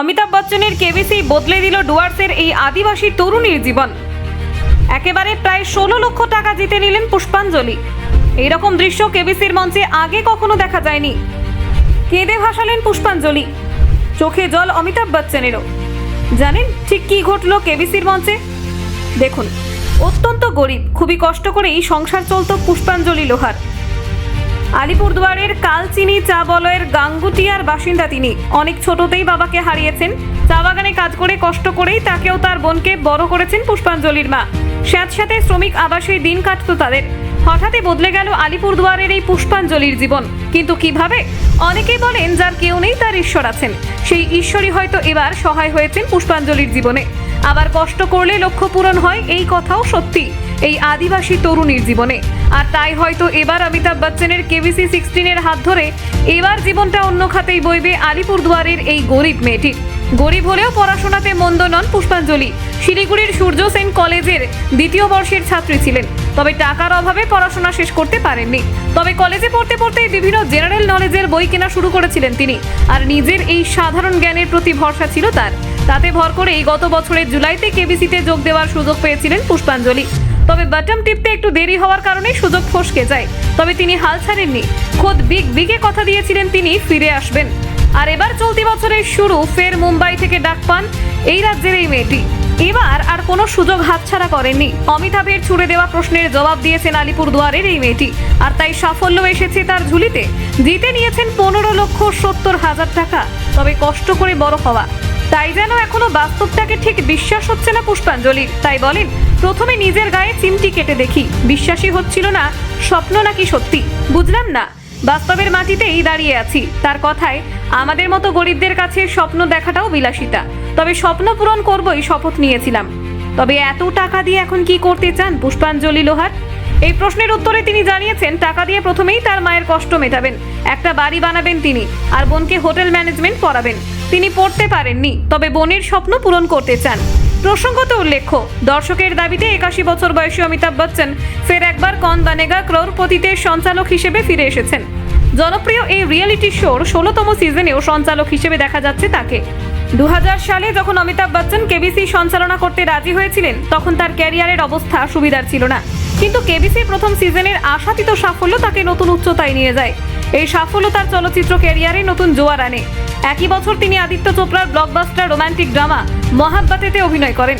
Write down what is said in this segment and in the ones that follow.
অমিতাভ বচ্চনের কেবিসি বদলে দিল ডুয়ার্সের এই আদিবাসী তরুণীর জীবন। একেবারে প্রায় ষোলো লক্ষ টাকা জিতে নিলেন পুষ্পাঞ্জলি। এইরকম দৃশ্য কেবিসির মঞ্চে আগে কখনো দেখা যায়নি। কেঁদে ভাসালেন পুষ্পাঞ্জলি। চোখে জল অমিতাভ বচ্চনেরও। জানেন ঠিক কি ঘটলো কেবিসির মঞ্চে? দেখুন, অত্যন্ত গরিব, খুবই কষ্ট করে এই সংসার চলত পুষ্পাঞ্জলি লোহার। আলিপুরদুয়ারের কালচিনি চা বলয়ের গাঙ্গুটিয়ার বাসিন্দা তিনি। অনেক ছোটতেই বাবাকে হারিয়েছেন। চা বাগানে কাজ করে কষ্ট করেই তাকেও তার বোনকে বড় করেছেন পুষ্পাঞ্জলির মা। স্যাঁতস্যাঁতে শ্রমিক আবাসে দিন কাটতো তাদের। হঠাৎই বদলে গেল আলিপুরদুয়ারের এই পুষ্পাঞ্জলির জীবন। কিন্তু কীভাবে? অনেকেই বলেন যার কেউ নেই তার ঈশ্বর আছেন। সেই ঈশ্বরই হয়তো এবার সহায় হয়েছেন পুষ্পাঞ্জলির জীবনে। আবার কষ্ট করলে লক্ষ্য পূরণ হয় এই কথাও সত্যি। এই আদিবাসী তরুণীর জীবনে। আর তাই হয়তো এবার অমিতাভ বচ্চনের কেবিসি সিক্সটিনের হাত ধরে এবার জীবনটা অন্য খাতেই বইবে আলিপুরদুয়ারের এই গরিব মেয়েটির গরিব হলেও পড়াশোনাতে মন্দ নন পুষ্পাঞ্জলি। শিলিগুড়ির সূর্য সেন কলেজের দ্বিতীয় বর্ষের ছাত্রী ছিলেন। তবে টাকার অভাবে পড়াশোনা শেষ করতে পারেননি। তবে কলেজে পড়তে পড়তেই বিভিন্ন জেনারেল নলেজের বই কেনা শুরু করেছিলেন তিনি। আর নিজের এই সাধারণ জ্ঞানের প্রতি ভরসা ছিল তার। তাতে ভর করেই গত বছরের জুলাইতে কেবিসিতে যোগ দেওয়ার সুযোগ পেয়েছিলেন পুষ্পাঞ্জলি। তবে বাটম টিপতে একটু দেরি হওয়ার কারণে সুযোগ ফসকে যায়। তবে তিনি হাল ছাড়েননি। খোদ বিগ বিগে কথা দিয়েছিলেন তিনি, ফিরে আসবেন। আর এবার চলতি বছরের শুরু, ফের মুম্বাই থেকে ডাক পান এই রাজ্যের এই মেয়েটি। এবার আর কোনো সুযোগ হাতছাড়া করেননি। অমিতাভের ছুড়ে দেওয়া প্রশ্নের জবাব দিয়েছেন আলিপুরদুয়ারের এই মেয়েটি। আর তাই সাফল্য এসেছে তার ঝুলিতে। জিতে নিয়েছেন পনেরো লক্ষ সত্তর হাজার টাকা। তবে কষ্ট করে বড় হওয়া। তাই যেন এখনও বাস্তবটাকে ঠিক বিশ্বাস হচ্ছে না পুষ্পাঞ্জলির। তাই বলেন প্রথমে নিজের গায়ে চিমটি কেটে দেখি। বিশ্বাসই হচ্ছিল না, স্বপ্ন নাকি সত্যি? বুঝলাম না। বাস্তবের মাটিতেই দাঁড়িয়ে আছি। তার কথায়, আমাদের মতো গরিবদের কাছে স্বপ্ন দেখাটাও বিলাসিতা। তবে স্বপ্ন পূরণ করবই শপথ নিয়েছিলাম। তবে এত টাকা দিয়ে এখন কি করতে চান পুষ্পাঞ্জলি লোহার? এই প্রশ্নের উত্তরে তিনি জানিয়েছেন, টাকা দিয়ে প্রথমেই তার মায়ের কষ্ট মেটাবেন। একটা বাড়ি বানাবেন তিনি, আর বোনকে হোটেল ম্যানেজমেন্ট পড়াবেন। তিনি পড়তে পারেননি, তবে বোনের স্বপ্ন পূরণ করতে চান। প্রসঙ্গত উল্লেখ্য, দর্শকের দাবিতে একাশি বছর বয়সী অমিতাভ বচ্চন ফের একবার কন বানেগা ক্রোরপতিতে সঞ্চালক হিসেবে ফিরে এসেছেন। জনপ্রিয় এই রিয়েলিটি শোর ষোলোতম সিজনেও সঞ্চালক হিসেবে দেখা যাচ্ছে তাকে। দু হাজার সালে যখন অমিতাভ বচ্চন কেবিসি সঞ্চালনা করতে রাজি হয়েছিলেন, তখন তার ক্যারিয়ারের অবস্থা সুবিধার ছিল না। কিন্তু কেবিসি প্রথম সিজনের আশাতীত সাফল্য তাকে নতুন উচ্চতায় নিয়ে যায়। এই সাফল্য তার চলচ্চিত্র ক্যারিয়ারে নতুন জোয়ার আনে। একই বছর তিনি আদিত্য চোপড়ার ব্লকবাস্টার রোমান্টিক ড্রামা মহাব্বাতেতে অভিনয় করেন।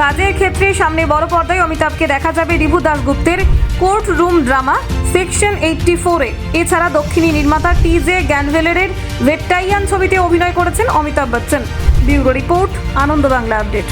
কাজের ক্ষেত্রে সামনে বড় পর্দায় অমিতাভকে দেখা যাবে Ribhu দাসগুপ্তের court room drama section eighty ফোরে এছাড়া দক্ষিণী নির্মাতা টি জে গ্যানভেলের ভেট্টাইয়ান ছবিতে অভিনয় করেছেন Amitabh Bachchan. Bureau report, Ananda Bangla update.